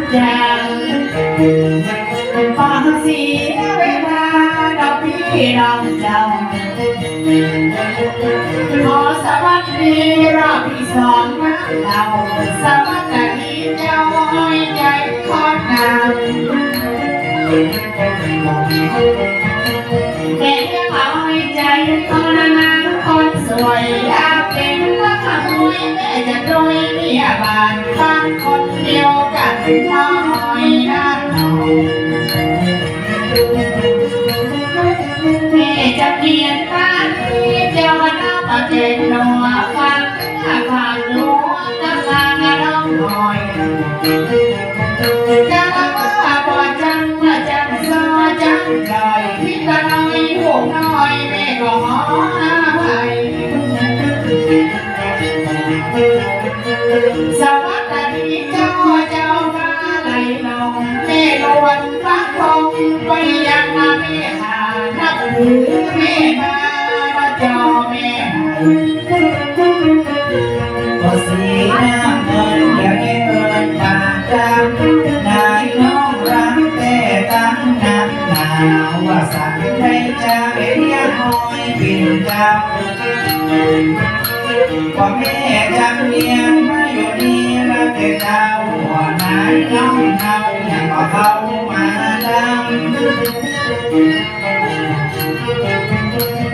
ำจังฟังเสียเวลาดอกพี่น้องเจ้าขอสวัสดีรอบที่สองนะเราสวัสดีเจ้าอ้อยใจขอดนำแกยังอ้อยใจคนนั้นคนสวย ดุยแม่จะด้วยเมียบานสร้างคนเดียวกันท้าหอยด้านเอา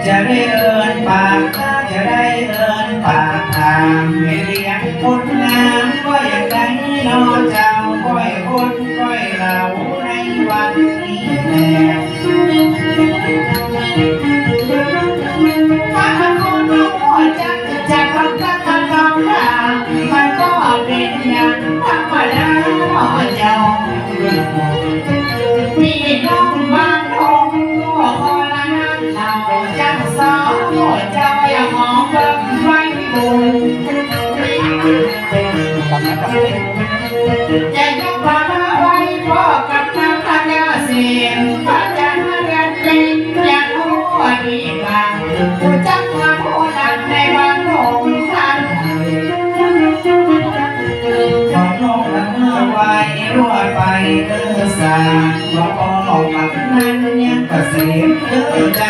จะได้เอินปากถ้าจะได้เอินปากทางไม่เลี้ยงคนงามก็อย่างไรนอเจ้าก้อยคนก้อยเราในวันนี้แน่ ผู้จักมาโหดังในวันหงท่านขอโทษละเมื่อไว้รัวไปเออสาว่าพอออกมานั้นยังกษมเออเด้อ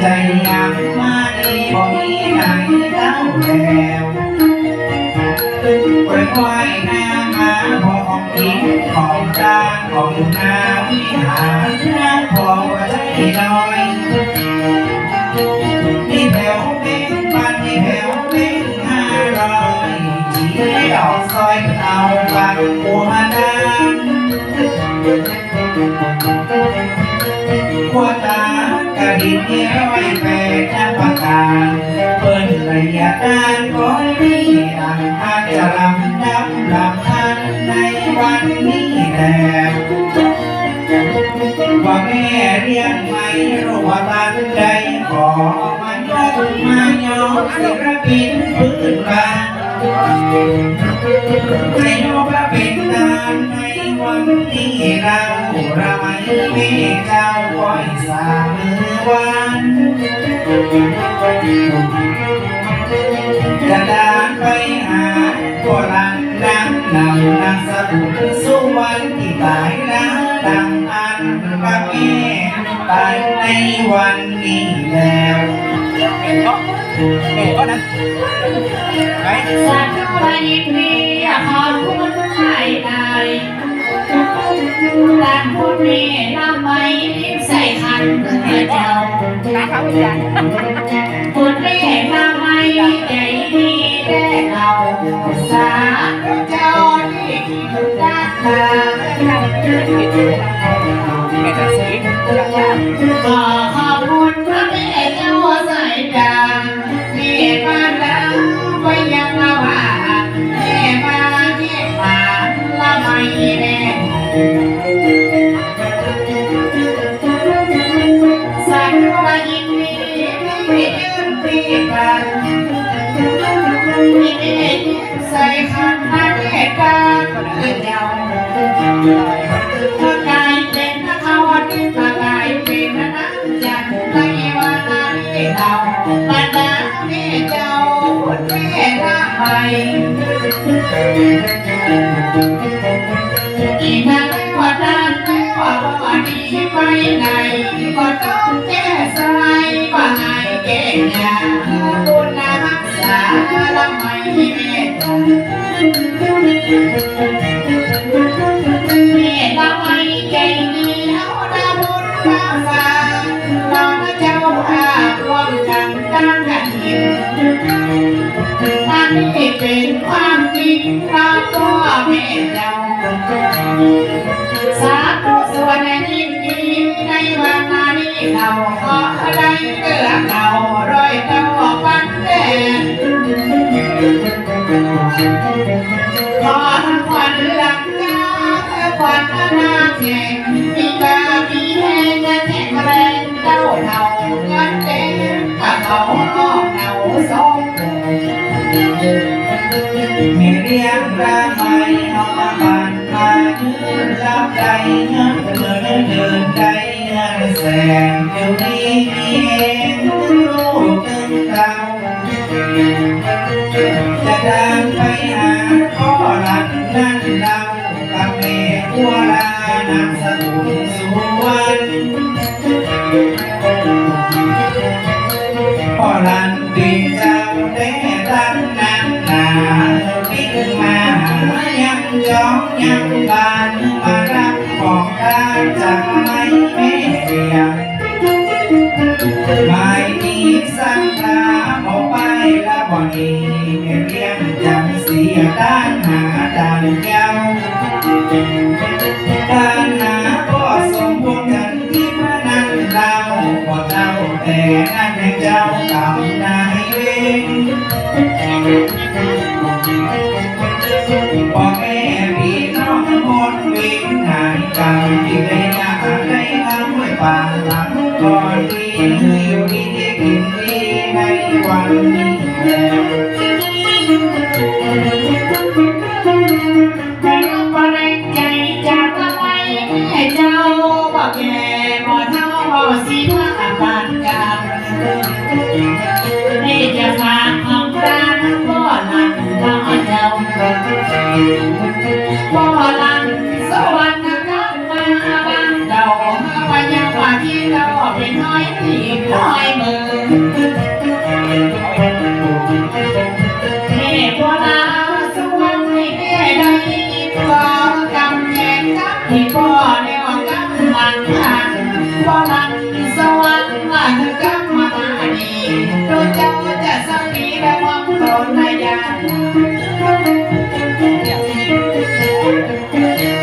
ใจอยากมาดีบ่มีไหนเล่าแล้วปล่อยควายหน้ามาพอของกินของจางของนาวิหารน้ำพอใจน้อยนี่แถวเป็นปันนี่แถวเป็นห้าร้อยจีดอกซอยเอาปักหัวดานขวดตา กระดิ่งนี่ร้อยแปดน้ำปากกาเปิ้นระยะการก้อยนี่ดังอาจะลำดับลำพันในวันนี้แหละว่าแม่เรียกไม่รู้ว่าตันใดขอมายกมายอมศิลปินพื้นบ้านให้นกและเป็นตามในวันนี้เราเราไม่มีเจ้าคอยสามือ วันจะดานไปหาก็ลังดังนำนางสกุลสุวรรณที่ตายแล้วดังอันว่าแม่ตายในวันนี้แล้วเอ๋ก็เห็นะไหนสัตว์วันนี้ขอบคุณหลายห ลายต่างคนมีลำไม่ใส่คันเจ้าน้าเขาอีกอย่างคนเรียกมาไม่ใจดีได้เราสาธุเจ้าที่คิดด้านมาแม่แต่สีอย่างยาขอขอบคุณ อีกนานไม่ว่าดานไม่ว่าว่าดีไปไหนก็ต้องแก้สายว่าไงเก่ย่าบุญรักษาละไม่เมตตาเมตตาไม่เก่งเดียวดาบุญมาฝากนอนเจ้าอาร่วมกันตั้งกันหิน อันนี้เป็นความจริงเราก็ไม่เจ้าสาธุส่วนในนี้ดีในวันนี้เราขอได้เกือเราร้อยเก้าปันแดงขอควันหลังกาควันหน้าแข่ง รียงรางไม้น้องมาบานมายืนรับใจเงินเดินเดินใจเงินแสงอยู่นี่มีเองรู้ตึงเราจะเดินไปหาพ่อหลันนั่นเรากับแม่บัวลานามสกุลสุวรรณพ่อหลัน มาหายังจองยังบานมารับของได้จากไม่แม่เรียงไม่มีสังตาบอกไปละบ่นีเรียงจำเสียด้านหาด้านเย้าการหา พ่อแม่พี่น้องหมดวินหายกรรมที่ได้ยากได้ทำไว้ปางหลังก่อนที่อยู่ดีกินดีในวันนี้แลแต่ก็บ่ได้ใจจากละไว้ให้เจ้าบ่แก่บ่เท่าบ่สิ บ่หลังสวรรค์นะครับมาบ้านเจ้าว่างว่าที่เจ้าเป็นน้อยที่น้อยมือแม่บัวลาสวรรค์ให้แม่ได้ก็กำแพงกับที่พ่อได้ว่ากำลังหันบ่มันสวรรค์ว่าเธอกำมาดีตัวเจ้าจะสามีและมองนในยามจะหาคำพูดมาขอให้แม่ยังสีจะทิ้งดีรักดีไปหาพ่อเจ้าจะการหาก็ทรงไม่คงจะคิดในบาก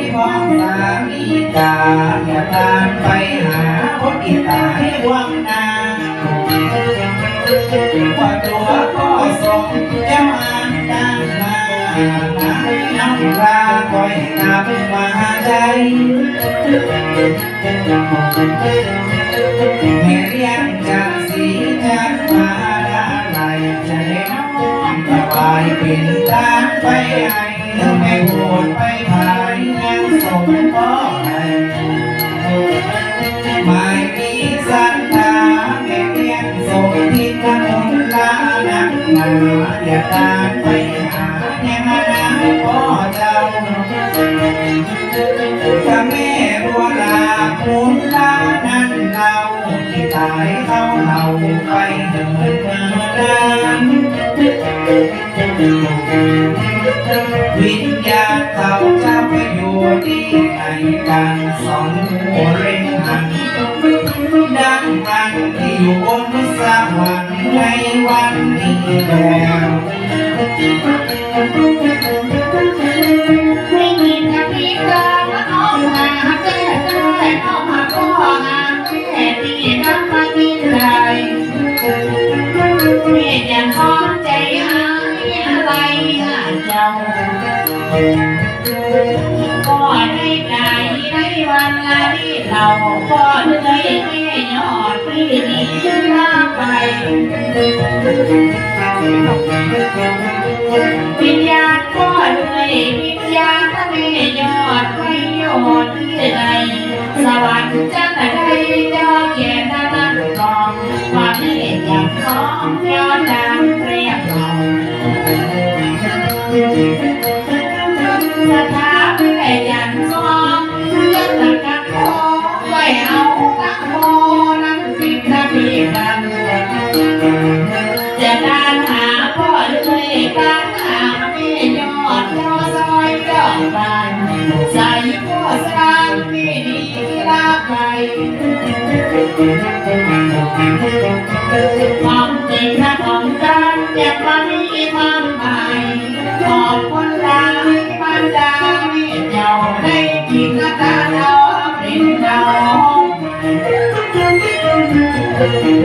สีพ้องสามีกาอย่าตามไปหาคนที่ตายวังนาว่าตัวก็ส่งเจ้าอ่าดังมาน้ำราคอยกลับมาใจแม่เรียงจันสีจันมาดาไหลจะได้น้องสบายเป็นตานไปให้ไม่โหดไปภาย งสมก็ให้ไม่มีสันตาแม่เลี้ยงสมที่กำมลลานักหนาอย่าตามไปหายังนาพ่อเจ้าถ้าแม่บัวลาคุนายเขาเราไปเดินเมื่อนั้นวิญญาณเขาจะไปอยู่ที่ไหนกันสองหัวเร่งหันดังมันที่อยู่บนสวรรค์ในวันนี้แล้ว แม่ยังคอนใจหายอะไรเจ้าก็ได้ใจได้วันละที่เราก็เลยไม่ยอดพี่นี้ลาไปวิญญาณก็เลยวิญญาณไม่ยอดไม่ยอดที่ใดสวรรค์จะได้า ความจริงนะของการอยากมามีความหมายขอบคนลายบ้านดาไม่เจ้าได้กินตาเราเป็นเรา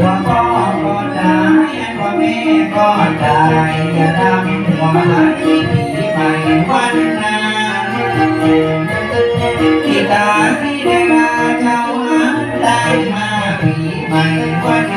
ว่าพ่อก็ได้ว่าแม่ก็ได้อย่าดำหัวให้ผีไปวันนากีตาที่ได้มาเจ้าหาได้มา ผีให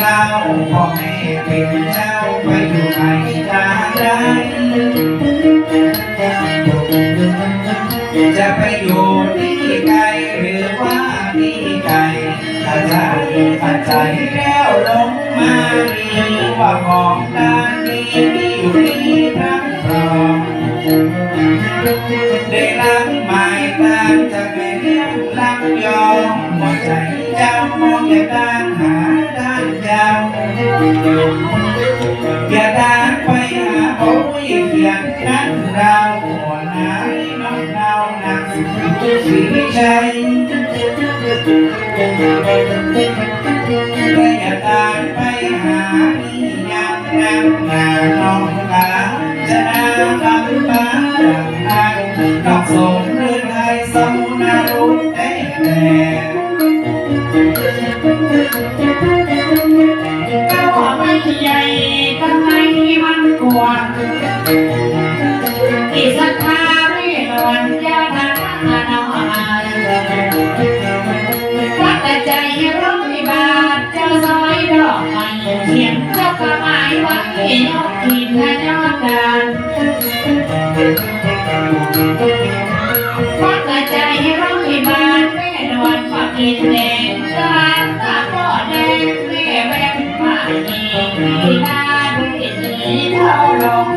เราพ่อแม่เป็นเจ้าไปอยู่ไหนทางใดจะไปอยู่ที่ไกลหรือว่าที่ไกลถ้าใจถ้าใจแล้วลงมาดีว่าของการนี้มีอยู่ที่ทั้งรอง เพียงนั้นเราหัวหน้าน้องเราหนักสีชัยไม่อยาด้านไปหาที่ยังนั่งหน้าน้องตา ใจร้องบาทเจ้าซอยดอกไม้เขียนเจ้ากระหมายไว้ยอดกินและยอดการวัดแต่ใจร้องบาทแม่นวลฝักกินแดงการตาก็แดงแม่แวงมาดีมีหน้าด้วยดีเท่าลง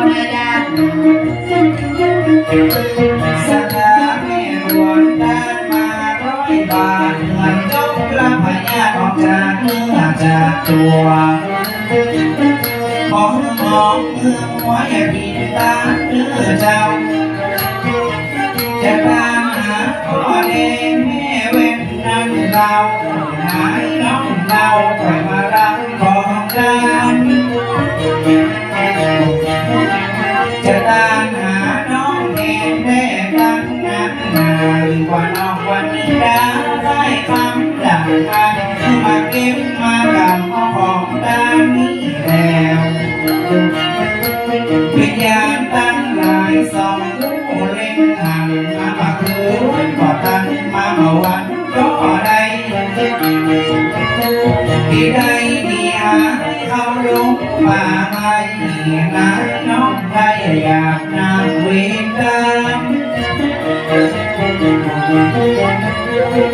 ของโดนดันสถาแม่รวนด้านมาร้อยบาทเหมือนจบลำพญาออกจากเนื้อจากตัวของมองเมื่อหัวอย่าพินตาเนื้อเจ้าจะตามหาพ่อเองแม่เว้นนั้นเราหายน้องเรา วันนี้ได้ได้คำดังกันมาเก็บมากับของด้านนี้แล้ว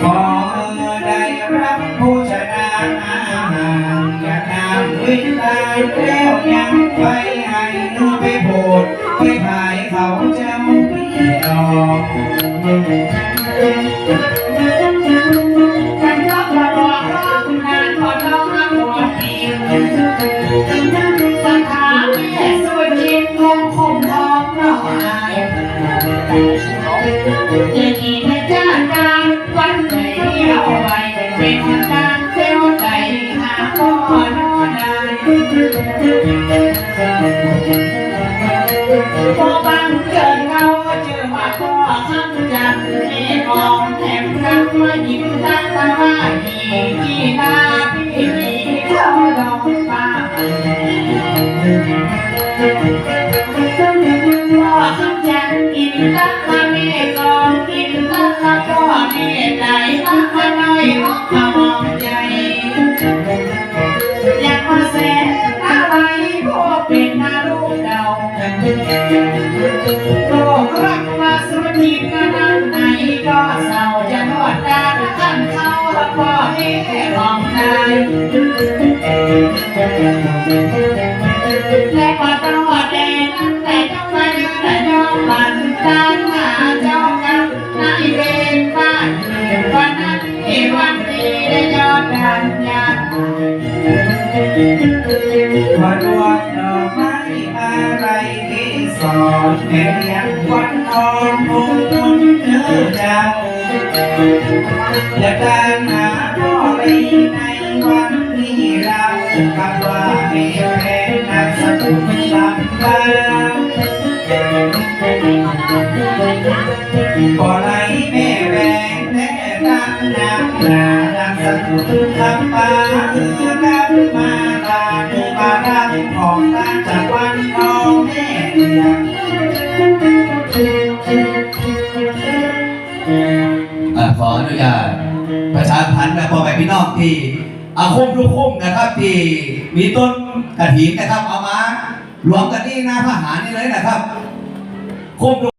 ขอได้รับผู้ชนะอาหารอยานำวรกรรมแล้วยังไปให้ไปโบสถ์ไปพายเขาเจ้าพี่ดอกกันรักมาบอกรักนานพอน้องรักหัวปีสถาแม่สวยจริงคงคงทองน้อย พอบังเกิดเราเจอมาพ่อข้างจันเอมองแถมกันมายิ้มตั้งตาว่าดีที่นาพี่เขาลองป้าพ่อข้างจันกินตั้งมาเมกองกินตั้งมาพ่อเมไหลมามาหน่อยมองมามองใจ โลกรักมาสุดทีก็นั่งไหนก็เศร้าจะทอดดานท่นเขาพ่อแม่ของนา ที่สอนแม่เรียงวันทอง ที่อาคมทุกคมนะครับที่มีต้นกระถินนะครับเอามารวมกันนี่หน้าพระหารนี่เลยนะครับคมทุก